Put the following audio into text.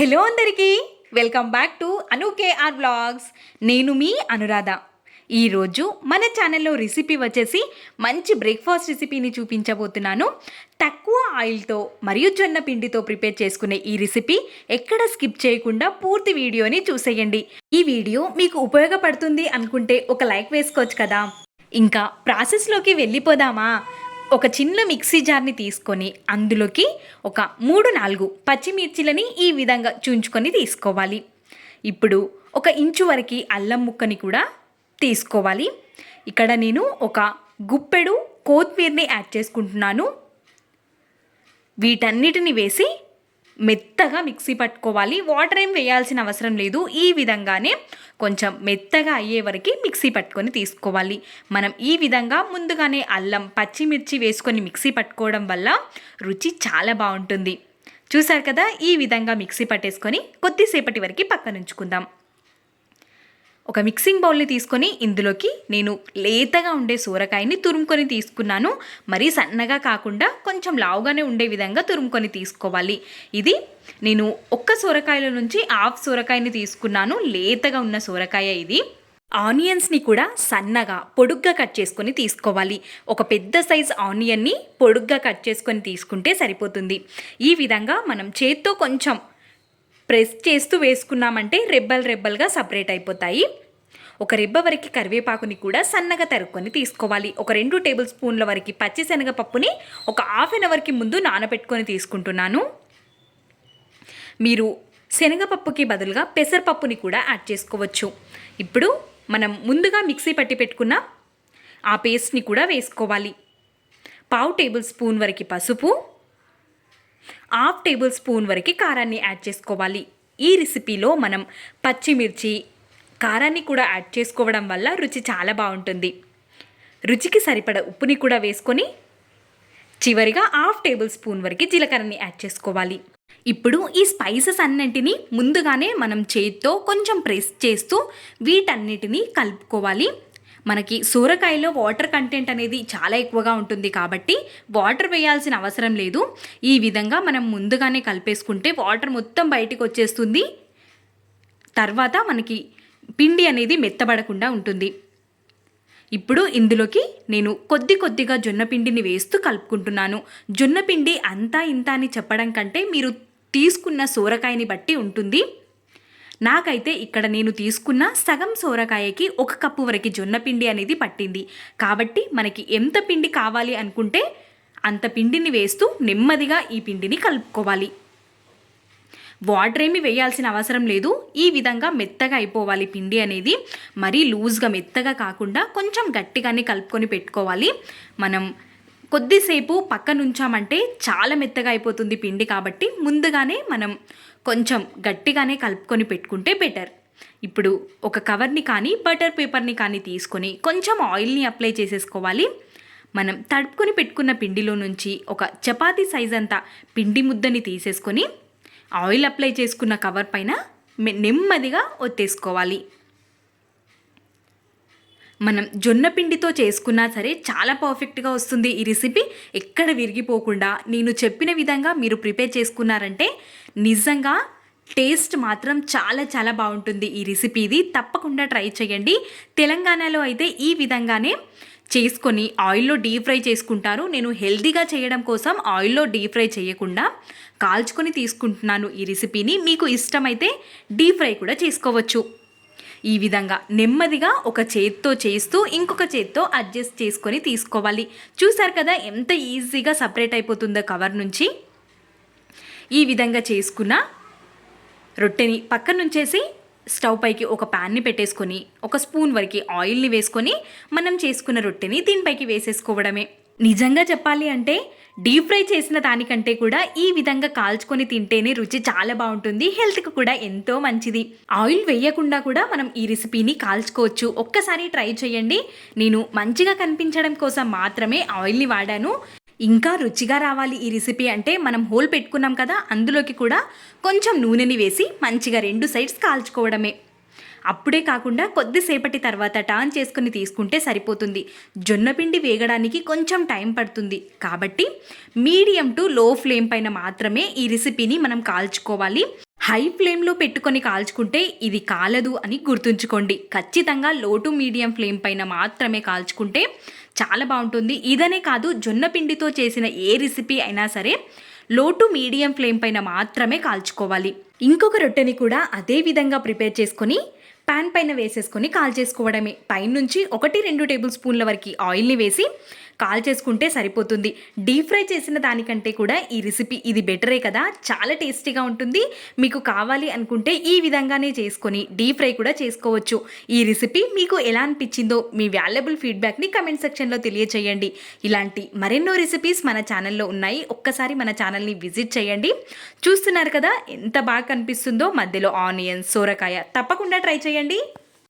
Hello అందరికీ welcome back to AnuKR vlogs. నేను మీ అనురాధ. ఈరోజు మన ఛానల్లో రెసిపీ వచ్చేసి మంచి బ్రేక్ఫాస్ట్ రెసిపీని చూపించబోతున్నాను. తక్కువ ఆయిల్తో మరియు జొన్న పిండితో ప్రిపేర్ చేసుకునే ఈ రెసిపీ ఎక్కడ స్కిప్ చేయకుండా పూర్తి వీడియోని చూసేయండి. ఈ వీడియో మీకు ఉపయోగపడుతుంది అనుకుంటే ఒక లైక్ వేసుకోవచ్చు కదా. ఇంకా ప్రాసెస్లోకి వెళ్ళిపోదామా? ఒక చిన్న మిక్సీ జార్ని తీసుకొని అందులోకి ఒక మూడు నాలుగు పచ్చిమిర్చిలని ఈ విధంగా చూంచుకొని తీసుకోవాలి. ఇప్పుడు ఒక ఇంచు వరకు అల్లం ముక్కని కూడా తీసుకోవాలి. ఇక్కడ నేను ఒక గుప్పెడు కొత్తిమీరని యాడ్ చేసుకుంటున్నాను. వీటన్నిటిని వేసి మెత్తగా మిక్సీ పట్టుకోవాలి. వాటర్ ఏం వేయాల్సిన అవసరం లేదు. ఈ విధంగానే కొంచెం మెత్తగా అయ్యే వరకు మిక్సీ పట్టుకొని తీసుకోవాలి. మనం ఈ విధంగా ముందుగానే అల్లం పచ్చిమిర్చి వేసుకొని మిక్సీ పట్టుకోవడం వల్ల రుచి చాలా బాగుంటుంది. చూసారు కదా? ఈ విధంగా మిక్సీ పట్టేసుకొని కొద్దిసేపటి వరకు పక్కనుంచుకుందాం. ఒక మిక్సింగ్ బౌల్ని తీసుకొని ఇందులోకి నేను లేతగా ఉండే సూరకాయని తురుముకొని తీసుకున్నాను. మరీ సన్నగా కాకుండా కొంచెం లావుగానే ఉండే విధంగా తురుముకొని తీసుకోవాలి. ఇది నేను ఒక్క సూరకాయల నుంచి హాఫ్ సూరకాయని తీసుకున్నాను. లేతగా ఉన్న సూరకాయ ఇది. ఆనియన్స్ని కూడా సన్నగా పొడుగ్గా కట్ చేసుకొని తీసుకోవాలి. ఒక పెద్ద సైజ్ ఆనియన్ని పొడుగ్గా కట్ చేసుకొని తీసుకుంటే సరిపోతుంది. ఈ విధంగా మనం చేత్తో కొంచెం ప్రెస్ చేస్తూ వేసుకున్నామంటే రెబ్బలు రెబ్బలుగా సపరేట్ అయిపోతాయి. ఒక రెబ్బ వరకు కరివేపాకుని కూడా సన్నగా తరుక్కొని తీసుకోవాలి. ఒక రెండు టేబుల్ స్పూన్ల వరకు పచ్చిశనగపప్పుని ఒక హాఫ్ అన్ అవర్కి ముందు నానబెట్టుకొని తీసుకుంటున్నాను. మీరు శనగపప్పుకి బదులుగా పెసరపప్పుని కూడా యాడ్ చేసుకోవచ్చు. ఇప్పుడు మనం ముందుగా మిక్సీ పట్టి పెట్టుకున్న ఆ పేస్ట్ని కూడా వేసుకోవాలి. పావు టేబుల్ స్పూన్ వరకు పసుపు హాఫ్ టేబుల్ స్పూన్ వరకు కారాన్ని యాడ్ చేసుకోవాలి. ఈ రెసిపీలో మనం పచ్చిమిర్చి కారాన్ని కూడా యాడ్ చేసుకోవడం వల్ల రుచి చాలా బాగుంటుంది. రుచికి సరిపడ ఉప్పుని కూడా వేసుకొని చివరిగా హాఫ్ టేబుల్ స్పూన్ వరకు జీలకర్రని యాడ్ చేసుకోవాలి. ఇప్పుడు ఈ స్పైసెస్ అన్నింటినీ ముందుగానే మనం చేతితో కొంచెం ప్రెస్ చేస్తూ వీటన్నిటినీ కలుపుకోవాలి. మనకి సూరకాయలో వాటర్ కంటెంట్ అనేది చాలా ఎక్కువగా ఉంటుంది కాబట్టి వాటర్ వేయాల్సిన అవసరం లేదు. ఈ విధంగా మనం ముందుగానే కలిపేసుకుంటే వాటర్ మొత్తం బయటికి వచ్చేస్తుంది. తర్వాత మనకి పిండి అనేది మెత్తబడకుండా ఉంటుంది. ఇప్పుడు ఇందులోకి నేను కొద్ది కొద్దిగా జొన్న పిండిని వేస్తూ కలుపుకుంటున్నాను. జొన్న పిండి అంతా ఇంత అని చెప్పడం కంటే మీరు తీసుకున్న సూరకాయని బట్టి ఉంటుంది. నాకైతే ఇక్కడ నేను తీసుకున్న సగం సోరకాయకి ఒక కప్పు వరకు జొన్న పిండి అనేది పట్టింది. కాబట్టి మనకి ఎంత పిండి కావాలి అనుకుంటే అంత పిండిని వేస్తూ నెమ్మదిగా ఈ పిండిని కలుపుకోవాలి. వాటర్ ఏమి వేయాల్సిన అవసరం లేదు. ఈ విధంగా మెత్తగా అయిపోవాలి పిండి అనేది. మరీ లూజ్గా మెత్తగా కాకుండా కొంచెం గట్టిగానే కలుపుకొని పెట్టుకోవాలి. మనం కొద్దిసేపు పక్కనుంచామంటే చాలా మెత్తగా అయిపోతుంది పిండి కాబట్టి ముందుగానే మనం కొంచెం గట్టిగానే కలుపుకొని పెట్టుకుంటే బెటర్. ఇప్పుడు ఒక కవర్ని కానీ బటర్ పేపర్ని కానీ తీసుకొని కొంచెం ఆయిల్ని అప్లై చేసేసుకోవాలి. మనం తడుపుకొని పెట్టుకున్న పిండిలో నుంచి ఒక చపాతీ సైజ్ అంతా పిండి ముద్దని తీసేసుకొని ఆయిల్ అప్లై చేసుకున్న కవర్ పైన నెమ్మదిగా ఒత్తేసుకోవాలి. మనం జొన్న పిండితో చేసుకున్నా సరే చాలా పర్ఫెక్ట్గా వస్తుంది ఈ రెసిపీ. ఎక్కడ విరిగిపోకుండా నేను చెప్పిన విధంగా మీరు ప్రిపేర్ చేసుకున్నారంటే నిజంగా టేస్ట్ మాత్రం చాలా చాలా బాగుంటుంది ఈ రెసిపీది తప్పకుండా ట్రై చేయండి. తెలంగాణలో అయితే ఈ విధంగానే చేసుకొని ఆయిల్లో డీప్ ఫ్రై చేసుకుంటారు నేను హెల్దీగా చేయడం కోసం ఆయిల్లో డీప్ ఫ్రై చేయకుండా కాల్చుకొని తీసుకుంటున్నాను ఈ రెసిపీని. మీకు ఇష్టమైతే డీప్ ఫ్రై కూడా చేసుకోవచ్చు. ఈ విధంగా నెమ్మదిగా ఒక చేత్తో చేస్తూ ఇంకొక చేత్తో అడ్జస్ట్ చేసుకొని తీసుకోవాలి. చూసారు కదా ఎంత ఈజీగా సపరేట్ అయిపోతుందో కవర్ నుంచి? ఈ విధంగా చేసుకున్న రొట్టెని పక్కన నుంచేసి స్టవ్ పైకి ఒక ప్యాన్ని పెట్టేసుకొని ఒక స్పూన్ వరకు ఆయిల్ని వేసుకొని మనం చేసుకున్న రొట్టెని దీనిపైకి వేసేసుకోవడమే. నిజంగా చెప్పాలి అంటే డీప్ ఫ్రై చేసిన దానికంటే కూడా ఈ విధంగా కాల్చుకొని తింటేనే రుచి చాలా బాగుంటుంది హెల్త్కి కూడా ఎంతో మంచిది. ఆయిల్ వేయకుండా కూడా మనం ఈ రెసిపీని కాల్చుకోవచ్చు. ఒక్కసారి ట్రై చేయండి. నేను మంచిగా కనిపించడం కోసం మాత్రమే ఆయిల్ని వాడాను. ఇంకా రుచిగా రావాలి ఈ రెసిపీ అంటే మనం హోల్ పెట్టుకున్నాం కదా అందులోకి కూడా కొంచెం నూనెని వేసి మంచిగా రెండు సైడ్స్ కాల్చుకోవడమే. అప్పుడే కాకుండా కొద్దిసేపటి తర్వాత టర్న్ చేసుకుని తీసుకుంటే సరిపోతుంది. జొన్నపిండి వేగడానికి కొంచెం టైం పడుతుంది. కాబట్టి మీడియం టు లో ఫ్లేమ్ పైన మాత్రమే ఈ రెసిపీని మనం కాల్చుకోవాలి. హై ఫ్లేమ్లో పెట్టుకొని కాల్చుకుంటే ఇది కాలదు అని గుర్తుంచుకోండి. ఖచ్చితంగా లో టు మీడియం ఫ్లేమ్ పైన మాత్రమే కాల్చుకుంటే చాలా బాగుంటుంది. ఇదనే కాదు జొన్న పిండితో చేసిన ఏ రెసిపీ అయినా సరే లో టు మీడియం ఫ్లేమ్ పైన మాత్రమే కాల్చుకోవాలి. ఇంకొక రొట్టెని కూడా అదే విధంగా ప్రిపేర్ చేసుకొని పాన్ పైన వేసేసుకొని కాల్ చేసుకోవడమే. పైనుంచి ఒకటి రెండు టేబుల్ స్పూన్ల వరకు ఆయిల్ని వేసి కాల్ చేసుకుంటే సరిపోతుంది. డీప్ ఫ్రై చేసిన దానికంటే కూడా ఈ రెసిపీ ఇది బెటరే కదా. చాలా టేస్టీగా ఉంటుంది. మీకు కావాలి అనుకుంటే ఈ విధంగానే చేసుకొని డీప్ ఫ్రై కూడా చేసుకోవచ్చు. ఈ రెసిపీ మీకు ఎలా అనిపించిందో మీ వాల్యుబుల్ ఫీడ్బ్యాక్ని కమెంట్ సెక్షన్లో తెలియచేయండి. ఇలాంటి మరెన్నో రెసిపీస్ మన ఛానల్లో ఉన్నాయి. ఒక్కసారి మన ఛానల్ని విజిట్ చేయండి. చూస్తున్నారు కదా ఎంత బాగా కనిపిస్తుందో. మధ్యలో ఆనియన్స్ సోరకాయ తప్పకుండా ట్రై చేయండి.